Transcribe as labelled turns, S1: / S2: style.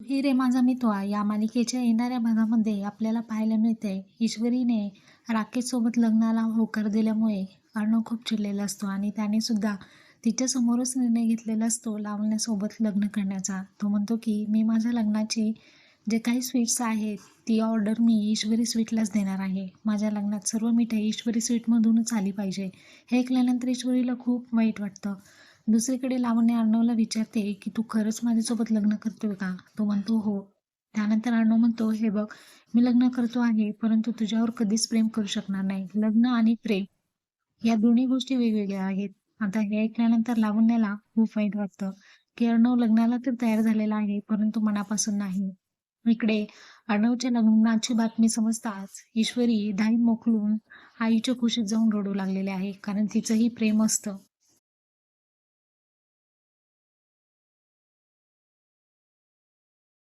S1: ही रे माझा मितवा या मालिकेच्या येणाऱ्या भागामध्ये आपल्याला पाहायला मिळते ईश्वरीने राकेशसोबत लग्नाला होकार दिल्यामुळे अर्णव खूप चिडलेला असतो आणि त्याने सुद्धा तिच्यासमोरच निर्णय घेतलेला असतो लावण्यासोबत लग्न करण्याचा. तो म्हणतो की मी माझ्या लग्नाची जे काही स्वीट्स आहेत ती ऑर्डर मी ईश्वरी स्वीटलाच देणार आहे. माझ्या लग्नात सर्व मिठाई ईश्वरी स्वीटमधूनच आली पाहिजे. हे ऐकल्यानंतर ईश्वरीला खूप वाईट वाटतं. दुसरीकडे लावण्य अर्णवला विचारते की तू खरंच माझ्यासोबत लग्न करतोय का? तो म्हणतो हो. त्यानंतर अर्णव म्हणतो हे बघ मी लग्न करतो आहे परंतु तुझ्यावर कधीच प्रेम करू शकणार नाही. लग्न आणि प्रेम या दोन्ही गोष्टी वेगवेगळ्या आहेत. आता हे ऐकल्यानंतर लावण्याला खूप वाईट वाटतं की अर्णव लग्नाला तर तयार झालेला आहे परंतु मनापासून नाही. इकडे अर्णवच्या लग्नाची बातमी समजताच ईश्वरी धाई मोखलून आईच्या खुशीत जाऊन रडू लागलेले आहे कारण तिचंही प्रेम असतं.